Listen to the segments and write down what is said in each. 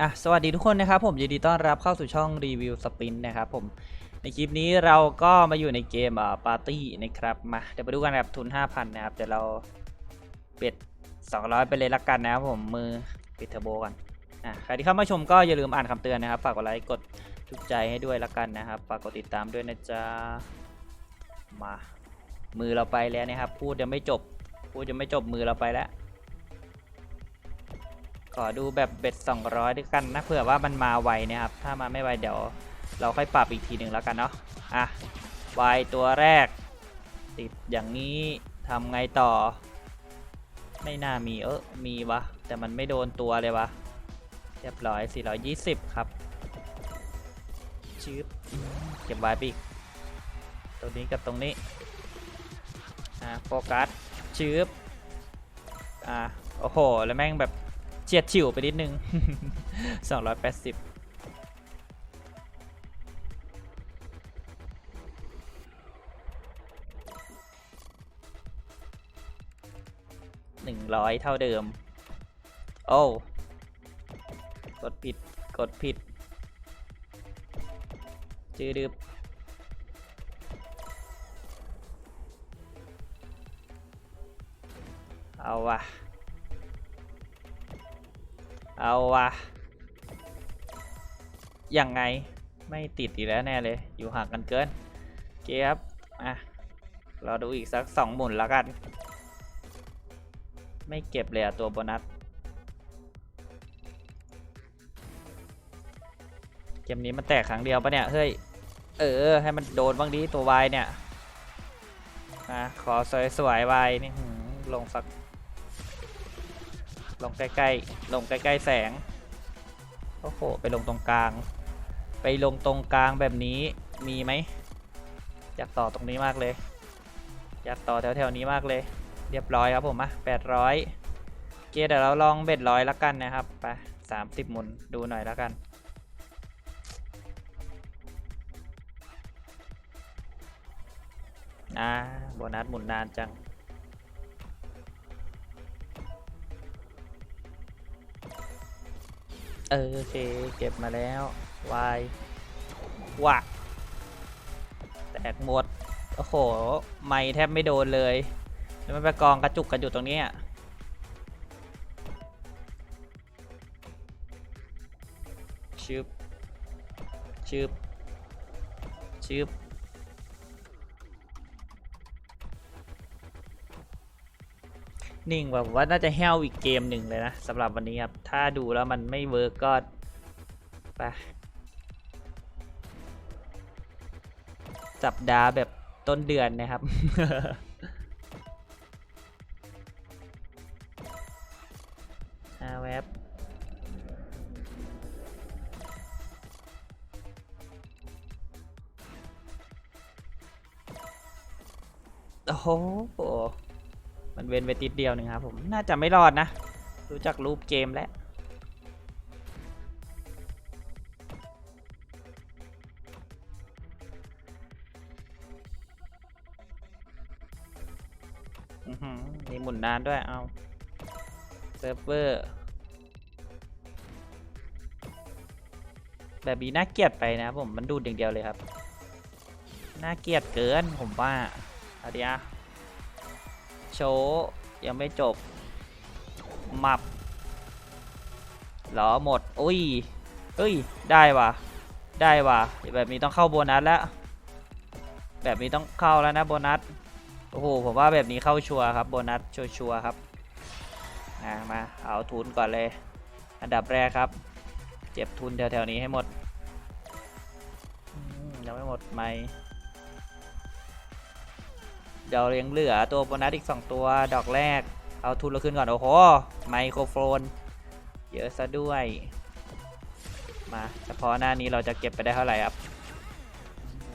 อะสวัสดีทุกคนนะครับผมยินดีต้อนรับเข้าสู่ช่องรีวิวสปินนะครับผมในคลิปนี้เราก็มาอยู่ในเกมอ่าปาร์ตี้นะครับมาเดี๋ยวไปดูกันนะครับทุน 5,000 นะครับเดี๋ยวเราเบ็ด200 ไปเลยละกันนะครับผมมือปิดเทอร์โบก่อนอะใครที่เข้ามาชมก็อย่าลืมอ่านคำเตือนนะครับ ฝากกดไลค์กดถูกใจให้ด้วยละกันนะครับฝากกดติดตามด้วยนะจ๊ะมา มือเราไปแล้วนะครับ พูดยังไม่จบ พูดยังไม่จบมือเราไปแล้ว ขอดูแบบเบ็ด200ด้วยกันนะเผื่อว่ามันมาไวนะครับถ้ามาไม่ไวเดี๋ยวเราค่อยปรับอีกทีหนึ่งแล้วกันเนาะอะวายตัวแรก ติดอย่างนี้ทำไงต่อ ไม่น่ามีเออมีวะแต่มันไม่โดนตัวเลยวะเรียบร้อย 420 ครับชืบเก็บไว้ปีกตรงนี้กับตรงนี้อะโฟกัสชืบอะโอ้โห แล้วแม่งแบบ เฉียดฉิวไปนิดนึง 280หนึ่งร้อยเท่าเดิม โอ้ กดผิด กดผิด จืดดึบเอาว่ะ เอาวะยังไงไม่ติดอีกแล้วแน่เลย อยู่ห่างกันเกินเคครับอะเราดูอีกสักสองหมุนแล้วกัน ไม่เก็บเลยอะตัวโบนัสเกมนี้มันแตกครั้งเดียวปะเนี่ย เฮ้ย เออ ให้มันโดนบ้างดีตัววายเนี่ย อะ ขอสวยๆวายนี่ลงสัก ลงใกล้ๆ ลงใกล้ๆแสง โอ้โห ไปลงตรงกลาง ไปลงตรงกลางแบบนี้มีไหม อยากต่อตรงนี้มากเลย อยากต่อแถวๆนี้มากเลย เรียบร้อยครับผมอะแปดร้อยเกเดี๋ยวเราลองเบ็ดร้อยละกันนะครับ ไปสามสิบหมุนดูหน่อยละกันอ่าโบนัสหมุนนานจัง เออโอเคเก็บมาแล้ววายวะแตกหมด โอ้โห ไม่แทบไม่โดนเลยแล้วมันไปกองกระจุกกันอยู่ตรงนี้อะชึบชึบชึบ นิ่งแบบว่าน่าจะแห้วอีกเกมหนึ่งเลยนะสำหรับวันนี้ครับ ถ้าดูแล้วมันไม่เวิร์กก็ไปสัปดาห์แบบต้นเดือนนะครับ อาแวบโอ้โห เว้นไปติดเดียวหนึ่งครับผม น่าจะไม่รอดนะ รู้จักรูปเกมแล้วมีหมุนนานด้วย เอาเซิร์ฟเวอร์ แบบนี้น่าเกลียดไปนะผม มันดูดอย่างเดียวเลยครับ น่าเกลียดเกินผมว่าอาดีอะ โชว์ยังไม่จบ มับหรอหมด อุ้ยเอ้ย ได้ว่ะ ได้ว่ะ แบบนี้ต้องเข้าโบนัสแล้ว แบบนี้ต้องเข้าแล้วนะโบนัส โอ้โห ผมว่าแบบนี้เข้าชัวร์ครับโบนัสชัวร์ครับอ่ามาเอาทุนก่อนเลย อันดับแรกครับเก็บทุนแถวๆนี้ให้หมดยังไม่หมดไหม เดี๋ยวยังเหลือตัวโบนัสอีก 2 ตัวดอกแรก เอาทุนเราขึ้นก่อน โอ้โห ไมโครโฟน เยอะซะด้วย มาเฉพาะหน้านี้เราจะเก็บไปได้เท่าไหร่ครับ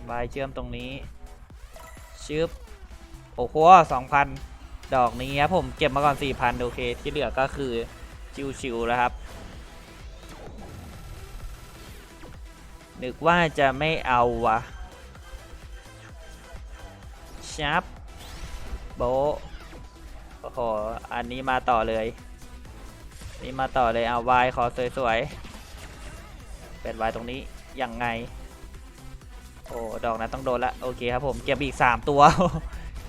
วายเชื่อมตรงนี้ ชึบ โอ้โหสองพันดอกนี้ครับผมเก็บมาก่อนสี่พันโอเค ที่เหลือก็คือชิวๆแล้วครับ นึกว่าจะไม่เอาวะชับ โบะโอ้โห อันนี้มาต่อเลย นี่มาต่อเลยเอาวายขอสวยๆ เป็นไว้ตรงนี้ ยังไง โอ้ ดอกนั้นต้องโดนละ โอเคครับผม เก็บอีก 3 ตัว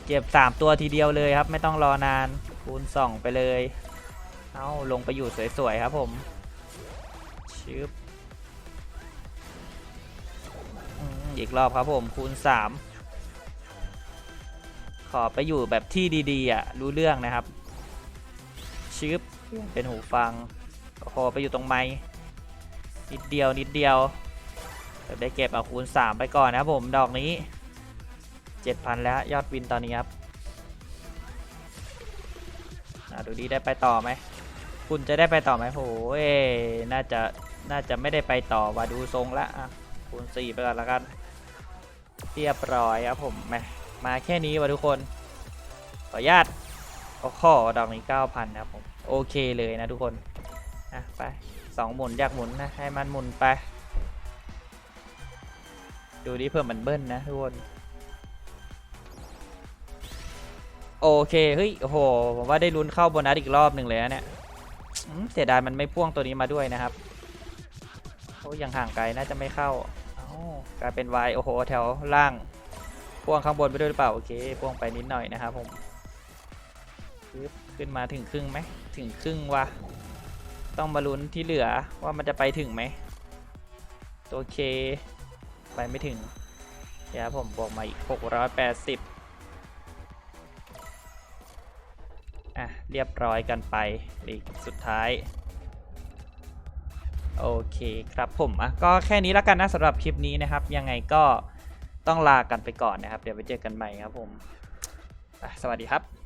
เก็บ 3 ตัวทีเดียวเลยครับ ไม่ต้องรอนาน คูณ2ไปเลย เอาลงไปอยู่สวยๆครับผม ชึบอ,อีกรอบครับผม คูณ 3 ขอไปอยู่แบบที่ดีๆอะรู้เรื่องนะครับชึบเป็นหูฟังขอไปอยู่ตรงไม้นิดเดียวนิดเดียวเดี๋ยวได้เก็บเอาคูณ 3 ไปก่อนนะครับผมดอกนี้ 7,000 แล้วยอดวินตอนนี้ครับดูดีได้ไปต่อไหมคุณจะได้ไปต่อไหมโหยน่าจะน่าจะไม่ได้ไปต่อว่าดูทรงละอะคูณ4ไปก่อนแล้วกันเรียบร้อยครับผมแมา มาแค่นี้วะทุกคน ขออนุญาตโอ้โหดอกนี้9,000นะครับผมโอเคเลยนะทุกคนอะไปสองหมุนอยากหมุนนะให้มันหมุนไป ดูดิเพื่อมันเบิ้ลนะทุกคนโอเคเฮ้ยโอ้โหผมว่าได้ลุ้นเข้าโบนัสอีกรอบหนึ่งเลยนะเนี่ยเสียดายมันไม่พ่วงตัวนี้มาด้วยนะครับโอ้ยังห่างไกลน่าจะไม่เข้ากลายเป็น Y โอ้โหแถวล่าง พ่วงข้างบนไปด้วยหรือเปล่า โอเคพ่วงไปนิดหน่อยนะครับผมขึ้นมาถึงครึ่งไหมถึงครึ่งวะต้องมาลุ้นที่เหลือว่ามันจะไปถึงไหมโอเคไปไม่ถึงเดี๋ยวผมบวกมาอีก 680 อะ เรียบร้อยกันไปอีกสุดท้าย โอเคครับผมอะก็แค่นี้แล้วกันนะสำหรับคลิปนี้นะครับ ยังไงก็ ต้องลากันไปก่อนนะครับ เดี๋ยวไปเจอกันใหม่ครับผม สวัสดีครับ